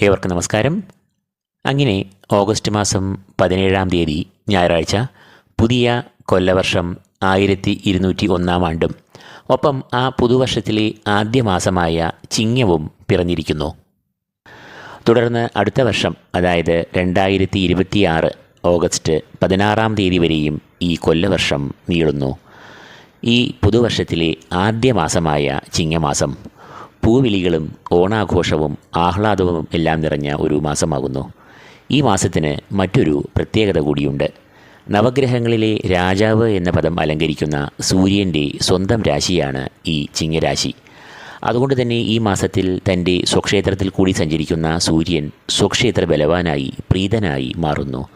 ഏവർക്കും നമസ്കാരം. അങ്ങനെ ഓഗസ്റ്റ് മാസം പതിനേഴാം തീയതി ഞായറാഴ്ച പുതിയ കൊല്ലവർഷം ആയിരത്തി ഇരുന്നൂറ്റി ഒന്നാം ആണ്ടും ഒപ്പം ആ പുതുവർഷത്തിലെ ആദ്യ മാസമായ ചിങ്ങവും പിറന്നിരിക്കുന്നു. തുടർന്ന് അടുത്ത വർഷം അതായത് രണ്ടായിരത്തി ഇരുപത്തിയാറ് ഓഗസ്റ്റ് പതിനാറാം തീയതി വരെയും ഈ കൊല്ലവർഷം നീളുന്നു. ഈ പുതുവർഷത്തിലെ ആദ്യ മാസമായ ചിങ്ങമാസം പൂവിളികളും ഓണാഘോഷവും ആഹ്ലാദവും എല്ലാം നിറഞ്ഞ ഒരു മാസമാകുന്നു. ഈ മാസത്തിന് മറ്റൊരു പ്രത്യേകത കൂടിയുണ്ട്. നവഗ്രഹങ്ങളിലെ രാജാവ് എന്ന പദം അലങ്കരിക്കുന്ന സൂര്യന്റെ സ്വന്തം രാശിയാണ് ഈ ചിങ്ങരാശി. അതുകൊണ്ട് തന്നെ ഈ മാസത്തിൽ തന്റെ സ്വക്ഷേത്രത്തിൽ കൂടി സഞ്ചരിക്കുന്ന സൂര്യൻ സ്വക്ഷേത്ര ബലവാനായി പ്രീതനായി മാറുന്നു.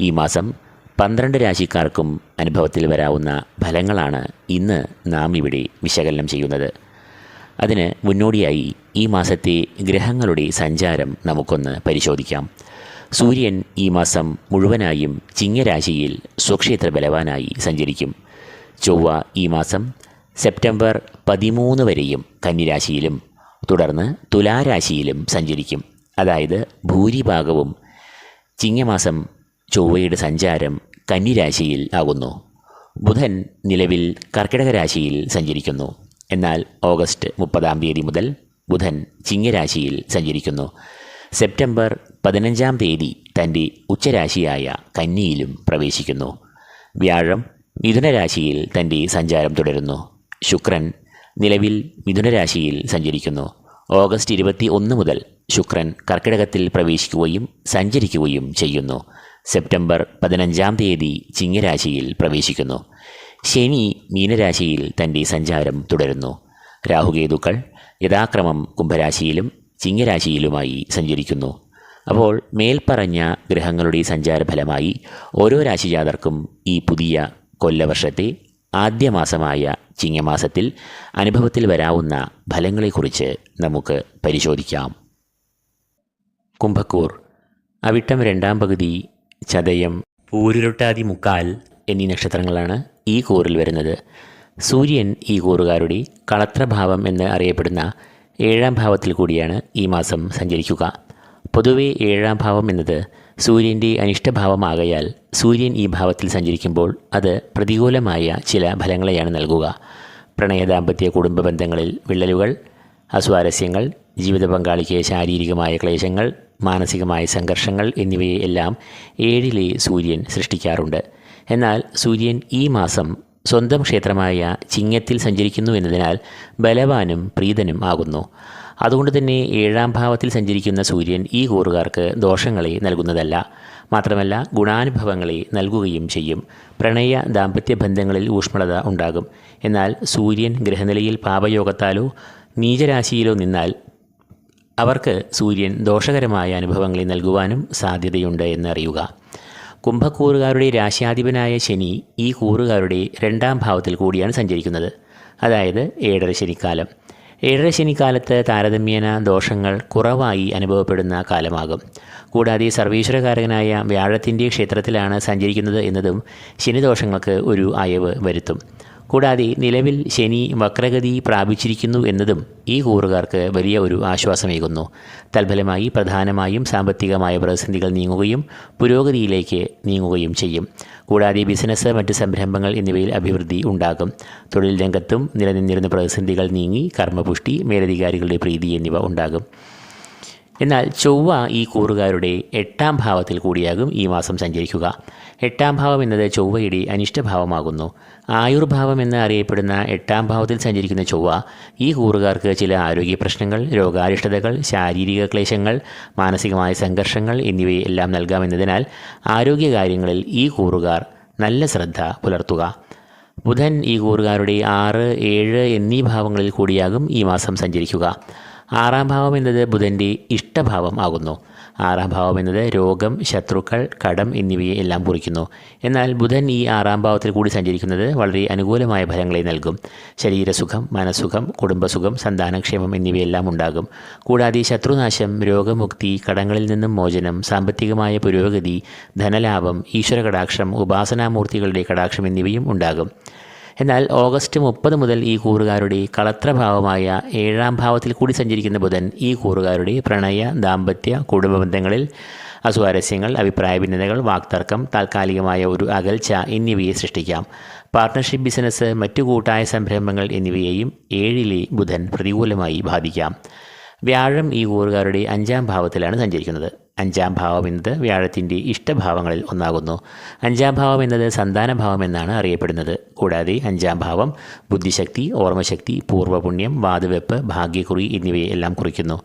ഈ മാസം പന്ത്രണ്ട് രാശിക്കാർക്കും അനുഭവത്തിൽ വരാവുന്ന ഫലങ്ങളാണ് ഇന്ന് നാം ഇവിടെ വിശകലനം ചെയ്യുന്നത്. അതിന് മുന്നോടിയായി ഈ മാസത്തെ ഗ്രഹങ്ങളുടെ സഞ്ചാരം നമുക്കൊന്ന് പരിശോധിക്കാം. സൂര്യൻ ഈ മാസം മുഴുവനായും ചിങ്ങരാശിയിൽ സ്വക്ഷേത്ര ബലവാനായി സഞ്ചരിക്കും. ചൊവ്വ ഈ മാസം സെപ്റ്റംബർ പതിമൂന്ന് വരെയും കന്നിരാശിയിലും തുടർന്ന് തുലാരാശിയിലും സഞ്ചരിക്കും. അതായത് ഭൂരിഭാഗവും ചിങ്ങമാസം ചൊവ്വയുടെ സഞ്ചാരം കന്നിരാശിയിൽ ആകുന്നു. ബുധൻ നിലവിൽ കർക്കിടക രാശിയിൽ സഞ്ചരിക്കുന്നു. എന്നാൽ ഓഗസ്റ്റ് മുപ്പതാം തീയതി മുതൽ ബുധൻ ചിങ്ങരാശിയിൽ സഞ്ചരിക്കുന്നു. സെപ്റ്റംബർ പതിനഞ്ചാം തീയതി തന്റെ ഉച്ചരാശിയായ കന്നിയിലും പ്രവേശിക്കുന്നു. വ്യാഴം മിഥുനരാശിയിൽ തന്റെ സഞ്ചാരം തുടരുന്നു. ശുക്രൻ നിലവിൽ മിഥുനരാശിയിൽ സഞ്ചരിക്കുന്നു. ഓഗസ്റ്റ് ഇരുപത്തി ഒന്ന് മുതൽ ശുക്രൻ കർക്കിടകത്തിൽ പ്രവേശിക്കുകയും സഞ്ചരിക്കുകയും ചെയ്യുന്നു. സെപ്റ്റംബർ പതിനഞ്ചാം തീയതി ചിങ്ങരാശിയിൽ പ്രവേശിക്കുന്നു. ശനി മീനരാശിയിൽ തന്റെ സഞ്ചാരം തുടരുന്നു. രാഹുകേതുക്കൾ യഥാക്രമം കുംഭരാശിയിലും ചിങ്ങരാശിയിലുമായി സഞ്ചരിക്കുന്നു. അപ്പോൾ മേൽപ്പറഞ്ഞ ഗ്രഹങ്ങളുടെ സഞ്ചാരഫലമായി ഓരോ രാശിജാതർക്കും ഈ പുതിയ കൊല്ലവർഷത്തെ ആദ്യ മാസമായ ചിങ്ങമാസത്തിൽ അനുഭവത്തിൽ വരാവുന്ന ഫലങ്ങളെക്കുറിച്ച് നമുക്ക് പരിശോധിക്കാം. കുംഭക്കൂർ അവിട്ടം രണ്ടാം പകുതി ചതയം പൂരുരുട്ടാതി മുക്കാൽ എന്നീ നക്ഷത്രങ്ങളാണ് ഈ കൂറിൽ വരുന്നത്. സൂര്യൻ ഈ കൂറുകാരുടെ കളത്രഭാവം എന്ന് അറിയപ്പെടുന്ന ഏഴാം ഭാവത്തിൽ കൂടിയാണ് ഈ മാസം സഞ്ചരിക്കുക. പൊതുവെ ഏഴാം ഭാവം എന്നത് സൂര്യന്റെ അനിഷ്ടഭാവമാകയാൽ സൂര്യൻ ഈ ഭാവത്തിൽ സഞ്ചരിക്കുമ്പോൾ അത് പ്രതികൂലമായ ചില ഫലങ്ങളെയാണ് നൽകുക. പ്രണയ ദാമ്പത്യ കുടുംബ ബന്ധങ്ങളിൽ വിള്ളലുകൾ അസ്വാരസ്യങ്ങൾ ജീവിത പങ്കാളിക്ക് ശാരീരികമായ ക്ലേശങ്ങൾ മാനസികമായ സംഘർഷങ്ങൾ എന്നിവയെല്ലാം ഏഴിലെ സൂര്യൻ സൃഷ്ടിക്കാറുണ്ട്. എന്നാൽ സൂര്യൻ ഈ മാസം സ്വന്തം ക്ഷേത്രമായ ചിങ്ങത്തിൽ സഞ്ചരിക്കുന്നു എന്നതിനാൽ ബലവാനും പ്രീതനും ആകുന്നു. അതുകൊണ്ട് തന്നെ ഏഴാം ഭാവത്തിൽ സഞ്ചരിക്കുന്ന സൂര്യൻ ഈ കൂറുകാർക്ക് ദോഷങ്ങളെ നൽകുന്നതല്ല. മാത്രമല്ല ഗുണാനുഭവങ്ങളെ നൽകുകയും ചെയ്യും. പ്രണയ ദാമ്പത്യ ബന്ധങ്ങളിൽ ഊഷ്മളത ഉണ്ടാകും. എന്നാൽ സൂര്യൻ ഗ്രഹനിലയിൽ പാപയോഗത്താലോ നീചരാശിയിലോ നിന്നാൽ അവർക്ക് സൂര്യൻ ദോഷകരമായ അനുഭവങ്ങളെ നൽകുവാനും സാധ്യതയുണ്ട് എന്നറിയുക. കുംഭക്കൂറുകാരുടെ രാശ്യാധിപനായ ശനി ഈ കൂറുകാരുടെ രണ്ടാം ഭാവത്തിൽ കൂടിയാണ് സഞ്ചരിക്കുന്നത്. അതായത് ഏഴര ശനിക്കാലം. ഏഴര ശനിക്കാലത്ത് താരതമ്യേന ദോഷങ്ങൾ കുറവായി അനുഭവപ്പെടുന്ന കാലമാകും. കൂടാതെ സർവീശ്വരകാരകനായ വ്യാഴത്തിന്റെ ക്ഷേത്രത്തിലാണ് സഞ്ചരിക്കുന്നത് എന്നതും ശനിദോഷങ്ങൾക്ക് ഒരു അയവ് വരുത്തും. കൂടാതെ നിലവിൽ ശനി വക്രഗതി പ്രാപിച്ചിരിക്കുന്നു എന്നതും ഈ കൂറുകാർക്ക് വലിയ ഒരു ആശ്വാസമേകുന്നു. തൽഫലമായി പ്രധാനമായും സാമ്പത്തികമായ പ്രതിസന്ധികൾ നീങ്ങുകയും പുരോഗതിയിലേക്ക് നീങ്ങുകയും ചെയ്യും. കൂടാതെ ബിസിനസ് മറ്റ് സംരംഭങ്ങൾ എന്നിവയിൽ അഭിവൃദ്ധി ഉണ്ടാകും. തൊഴിൽ രംഗത്തും നിലനിന്നിരുന്ന പ്രതിസന്ധികൾ നീങ്ങി കർമ്മപുഷ്ടി മേലധികാരികളുടെ പ്രീതി എന്നിവ ഉണ്ടാകും. എന്നാൽ ചൊവ്വ ഈ കൂറുകാരുടെ എട്ടാം ഭാവത്തിൽ കൂടിയാകും ഈ മാസം സഞ്ചരിക്കുക. എട്ടാം ഭാവം എന്നത് ചൊവ്വയുടെ അനിഷ്ടഭാവമാകുന്നു. ആയുർഭാവം എന്ന് അറിയപ്പെടുന്ന എട്ടാം ഭാവത്തിൽ സഞ്ചരിക്കുന്ന ചൊവ്വ ഈ കൂറുകാർക്ക് ചില ആരോഗ്യ പ്രശ്നങ്ങൾ രോഗാരിഷ്ടതകൾ ശാരീരിക ക്ലേശങ്ങൾ മാനസികമായ സംഘർഷങ്ങൾ എന്നിവയെല്ലാം നൽകാമെന്നതിനാൽ ആരോഗ്യകാര്യങ്ങളിൽ ഈ കൂറുകാർ നല്ല ശ്രദ്ധ പുലർത്തുക. ബുധൻ ഈ കൂറുകാരുടെ ആറ് ഏഴ് എന്നീ ഭാവങ്ങളിൽ കൂടിയാകും ഈ മാസം സഞ്ചരിക്കുക. ആറാം ഭാവം എന്നത് ബുധന്റെ ഇഷ്ടഭാവം ആകുന്നു. ആറാം ഭാവം എന്നത് രോഗം ശത്രുക്കൾ കടം എന്നിവയെ എല്ലാം കുറിക്കുന്നു. എന്നാൽ ബുധൻ ഈ ആറാം ഭാവത്തിൽ കൂടി സഞ്ചരിക്കുന്നത് വളരെ അനുകൂലമായ ഫലങ്ങളെ നൽകും. ശരീരസുഖം മനസ്സുഖം കുടുംബസുഖം സന്താനക്ഷേമം എന്നിവയെല്ലാം ഉണ്ടാകും. കൂടാതെ ശത്രുനാശം രോഗമുക്തി കടങ്ങളിൽ നിന്നും മോചനം സാമ്പത്തികമായ പുരോഗതി ധനലാഭം ഈശ്വര കടാക്ഷം ഉപാസനാമൂർത്തികളുടെ കടാക്ഷം എന്നിവയും ഉണ്ടാകും. എന്നാൽ ഓഗസ്റ്റ് മുപ്പത് മുതൽ ഈ കൂറുകാരുടെ കളത്രഭാവമായ ഏഴാം ഭാവത്തിൽ കൂടി സഞ്ചരിക്കുന്ന ബുധൻ ഈ കൂറുകാരുടെ പ്രണയ ദാമ്പത്യ കുടുംബ ബന്ധങ്ങളിൽ അസ്വാരസ്യങ്ങൾ അഭിപ്രായ ഭിന്നതകൾ വാക്തർക്കം താൽക്കാലികമായ ഒരു അകൽച്ച എന്നിവയെ സൃഷ്ടിക്കാം. പാർട്ട്ണർഷിപ്പ് ബിസിനസ് മറ്റു കൂട്ടായ സംരംഭങ്ങൾ എന്നിവയെയും ഏഴിലെ ബുധൻ പ്രതികൂലമായി ബാധിക്കാം. വ്യാഴം ഈ കൂറുകാരുടെ അഞ്ചാം ഭാവത്തിലാണ് സഞ്ചരിക്കുന്നത്. അഞ്ചാം ഭാവം എന്നത് വ്യാഴത്തിന്റെ ഇഷ്ടഭാവങ്ങളിൽ ഒന്നാകുന്നു. അഞ്ചാം ഭാവം എന്നത് സന്താനഭാവം എന്നാണ് അറിയപ്പെടുന്നത്. കൂടാതെ അഞ്ചാം ഭാവം ബുദ്ധിശക്തി ഓർമ്മശക്തി പൂർവപുണ്യം വാതുവെപ്പ് ഭാഗ്യക്കുറി എന്നിവയെ എല്ലാം കുറിക്കുന്നു.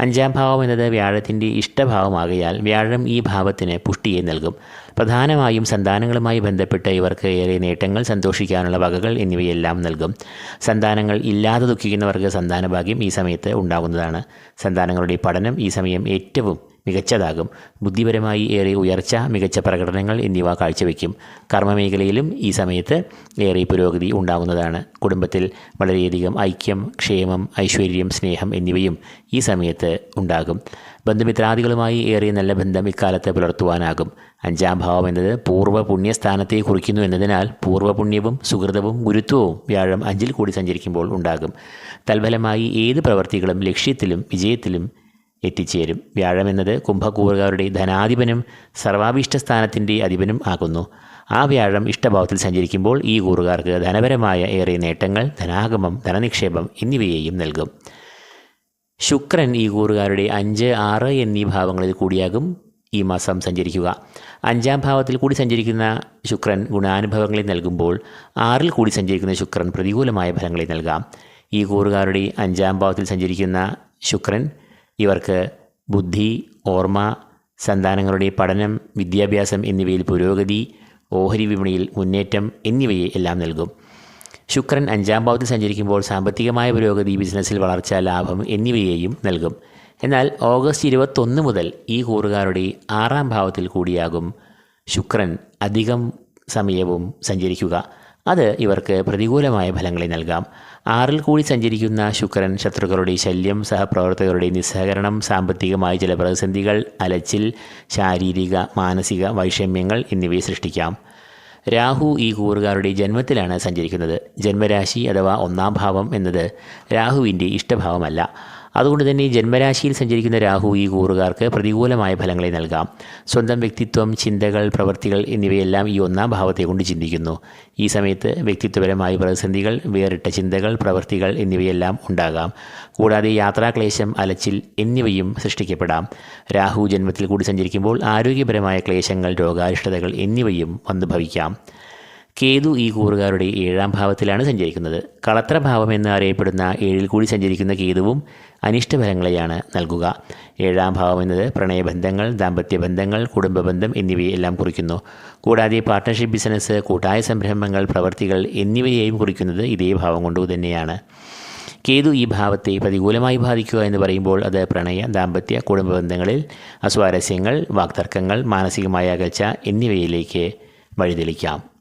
അഞ്ചാം ഭാവം എന്നത് വ്യാഴത്തിന്റെ ഇഷ്ടഭാവമാകയാൽ വ്യാഴം ഈ ഭാവത്തിന് പുഷ്ടിയെ നൽകും. പ്രധാനമായും സന്താനങ്ങളുമായി ബന്ധപ്പെട്ട ഇവർക്ക് ഏറെ നേട്ടങ്ങൾ സന്തോഷിക്കാനുള്ള വകകൾ എന്നിവയെല്ലാം നൽകും. സന്താനങ്ങൾ ഇല്ലാതെ ദുഃഖിക്കുന്നവർക്ക് സന്താനഭാഗ്യം ഈ സമയത്ത് ഉണ്ടാകുന്നതാണ്. സന്താനങ്ങളുടെ പഠനം ഈ സമയം ഏറ്റവും മികച്ചതാകും. ബുദ്ധിപരമായി ഏറെ ഉയർച്ച മികച്ച പ്രകടനങ്ങൾ എന്നിവ കാഴ്ചവെക്കും. കർമ്മമേഖലയിലും ഈ സമയത്ത് ഏറെ പുരോഗതി ഉണ്ടാകുന്നതാണ് കുടുംബത്തിൽ വളരെയധികം ഐക്യം ക്ഷേമം ഐശ്വര്യം സ്നേഹം എന്നിവയും ഈ സമയത്ത് ഉണ്ടാകും. ബന്ധുമിത്രാദികളുമായി ഏറെ നല്ല ബന്ധം ഇക്കാലത്ത് പുലർത്തുവാനാകും. അഞ്ചാം ഭാവം എന്നത് പൂർവ പുണ്യസ്ഥാനത്തെ കുറിക്കുന്നു എന്നതിനാൽ പൂർവപുണ്യവും സുഹൃതവും ഗുരുത്വവും വ്യാഴം അഞ്ചിൽ കൂടി സഞ്ചരിക്കുമ്പോൾ ഉണ്ടാകും. തൽഫലമായി ഏത് പ്രവർത്തികളും ലക്ഷ്യത്തിലും വിജയത്തിലും എത്തിച്ചേരും. വ്യാഴം എന്നത് കുംഭകൂറുകാരുടെ ധനാധിപനും സർവാഭീഷ്ട സ്ഥാനത്തിന്റെ അധിപനും ആകുന്നു. ആ വ്യാഴം ഇഷ്ടഭാവത്തിൽ സഞ്ചരിക്കുമ്പോൾ ഈ കൂറുകാർക്ക് ധനപരമായ ഏറെ നേട്ടങ്ങൾ ധനാഗമം ധനനിക്ഷേപം എന്നിവയെയും നൽകും. ശുക്രൻ ഈ കൂറുകാരുടെ അഞ്ച് ആറ് എന്നീ ഭാവങ്ങളിൽ കൂടിയാകും ഈ മാസം സഞ്ചരിക്കുക. അഞ്ചാം ഭാവത്തിൽ കൂടി സഞ്ചരിക്കുന്ന ശുക്രൻ ഗുണാനുഭവങ്ങളെ നൽകുമ്പോൾ ആറിൽ കൂടി സഞ്ചരിക്കുന്ന ശുക്രൻ പ്രതികൂലമായ ഫലങ്ങളെ നൽകാം. ഈ കൂറുകാരുടെ അഞ്ചാം ഭാവത്തിൽ സഞ്ചരിക്കുന്ന ശുക്രൻ ഇവർക്ക് ബുദ്ധി ഓർമ്മ സന്താനങ്ങളുടെ പഠനം വിദ്യാഭ്യാസം എന്നിവയിൽ പുരോഗതി ഓഹരി വിപണിയിൽ മുന്നേറ്റം എന്നിവയെ എല്ലാം നൽകും. ശുക്രൻ അഞ്ചാം ഭാവത്തിൽ സഞ്ചരിക്കുമ്പോൾ സാമ്പത്തികമായ പുരോഗതി ബിസിനസ്സിൽ വളർച്ച ലാഭം എന്നിവയെയും നൽകും. എന്നാൽ ഓഗസ്റ്റ് ഇരുപത്തൊന്ന് മുതൽ ഈ കൂറുകാരുടെ ആറാം ഭാവത്തിൽ കൂടിയാകും ശുക്രൻ അധികം സമയവും സഞ്ചരിക്കുക. അത് ഇവർക്ക് പ്രതികൂലമായ ഫലങ്ങളെ നൽകാം. ആറിൽ കൂടി സഞ്ചരിക്കുന്ന ശുക്രൻ ശത്രുക്കളുടെ ശല്യം സഹപ്രവർത്തകരുടെ നിസ്സഹകരണം സാമ്പത്തികമായ ചില പ്രതിസന്ധികൾ അലച്ചിൽ ശാരീരിക മാനസിക വൈഷമ്യങ്ങൾ എന്നിവയെ സൃഷ്ടിക്കാം. രാഹു ഈ കൂറുകാരുടെ ജന്മത്തിലാണ് സഞ്ചരിക്കുന്നത്. ജന്മരാശി അഥവാ ഒന്നാം ഭാവം എന്നത് രാഹുവിന്റെ ഇഷ്ടഭാവമല്ല. അതുകൊണ്ട് തന്നെ ജന്മരാശിയിൽ സഞ്ചരിക്കുന്ന രാഹു ഈ കൂറുകാർക്ക് പ്രതികൂലമായ ഫലങ്ങളെ നൽകാം. സ്വന്തം വ്യക്തിത്വം ചിന്തകൾ പ്രവൃത്തികൾ എന്നിവയെല്ലാം ഈ ഒന്നാം ഭാവത്തെ കൊണ്ട് ചിന്തിക്കുന്നു. ഈ സമയത്ത് വ്യക്തിത്വപരമായ പ്രതിസന്ധികൾ വേറിട്ട ചിന്തകൾ പ്രവൃത്തികൾ എന്നിവയെല്ലാം ഉണ്ടാകാം. കൂടാതെ യാത്രാക്ലേശം അലച്ചിൽ എന്നിവയും സൃഷ്ടിക്കപ്പെടാം. രാഹു ജന്മത്തിൽ കൂടി സഞ്ചരിക്കുമ്പോൾ ആരോഗ്യപരമായ ക്ലേശങ്ങൾ രോഗാരിഷ്ടതകൾ എന്നിവയും വന്നു ഭവിക്കാം കേതു ഈ കൂറുകാരുടെ ഏഴാം ഭാവത്തിലാണ് സഞ്ചരിക്കുന്നത്. കളത്രഭാവം എന്ന് അറിയപ്പെടുന്ന ഏഴിൽ കൂടി സഞ്ചരിക്കുന്ന കേതുവും അനിഷ്ടഫലങ്ങളെയാണ് നൽകുക. ഏഴാം ഭാവം എന്നത് പ്രണയബന്ധങ്ങൾ കുടുംബ ബന്ധം എന്നിവയെല്ലാം കുറിക്കുന്നു. കൂടാതെ പാർട്ട്ണർഷിപ്പ് ബിസിനസ് കൂട്ടായ സംരംഭങ്ങൾ പ്രവർത്തികൾ എന്നിവയെയും കുറിക്കുന്നത് ഇതേ ഭാവം കൊണ്ട് തന്നെയാണ്. കേതു ഈ ഭാവത്തെ പ്രതികൂലമായി ബാധിക്കുക എന്ന് പറയുമ്പോൾ അത് പ്രണയ ദാമ്പത്യ കുടുംബ ബന്ധങ്ങളിൽ അസ്വാരസ്യങ്ങൾ വാക്തർക്കങ്ങൾ മാനസികമായ അകൽച്ച എന്നിവയിലേക്ക് വഴിതെളിക്കാം.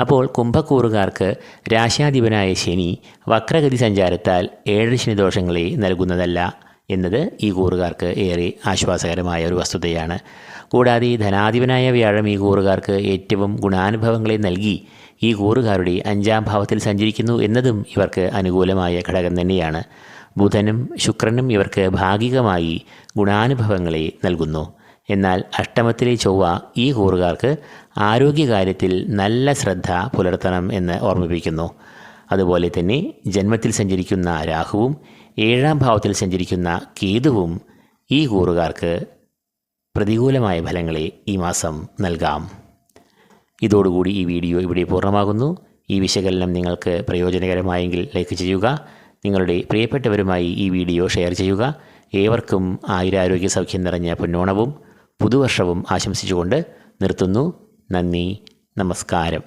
അപ്പോൾ കുംഭക്കൂറുകാർക്ക് രാശാധിപനായ ശനി വക്രഗതി സഞ്ചാരത്താൽ ഏഴ് ശനിദോഷങ്ങളെ നൽകുന്നതല്ല എന്നത് ഈ കൂറുകാർക്ക് ഏറെ ആശ്വാസകരമായ ഒരു വസ്തുതയാണ്. കൂടാതെ ധനാധിപനായ വ്യാഴം ഈ കൂറുകാർക്ക് ഏറ്റവും ഗുണാനുഭവങ്ങളെ നൽകി ഈ കൂറുകാരുടെ അഞ്ചാം ഭാവത്തിൽ സഞ്ചരിക്കുന്നു എന്നതും ഇവർക്ക് അനുകൂലമായ ഘടകം തന്നെയാണ്. ബുധനും ശുക്രനും ഇവർക്ക് ഭാഗികമായി ഗുണാനുഭവങ്ങളെ നൽകുന്നു. എന്നാൽ അഷ്ടമത്തിലെ ചൊവ്വ ഈ കൂറുകാർക്ക് ആരോഗ്യകാര്യത്തിൽ നല്ല ശ്രദ്ധ പുലർത്തണം എന്ന് ഓർമ്മിപ്പിക്കുന്നു. അതുപോലെ തന്നെ ജന്മത്തിൽ സഞ്ചരിക്കുന്ന രാഹുവും ഏഴാം ഭാവത്തിൽ സഞ്ചരിക്കുന്ന കേതുവും ഈ കൂറുകാർക്ക് പ്രതികൂലമായ ഫലങ്ങളെ ഈ മാസം നൽകാം. ഇതോടുകൂടി ഈ വീഡിയോ ഇവിടെ പൂർണമാകുന്നു. ഈ വിശകലനം നിങ്ങൾക്ക് പ്രയോജനകരമായെങ്കിൽ ലൈക്ക് ചെയ്യുക. നിങ്ങളുടെ പ്രിയപ്പെട്ടവരുമായി ഈ വീഡിയോ ഷെയർ ചെയ്യുക. ഏവർക്കും ആയുരാരോഗ്യ സൗഖ്യം നിറഞ്ഞ പൊന്നോണവും പുതുവർഷവും ആശംസിച്ചുകൊണ്ട് നിർത്തുന്നു. നന്ദി നമസ്കാരം.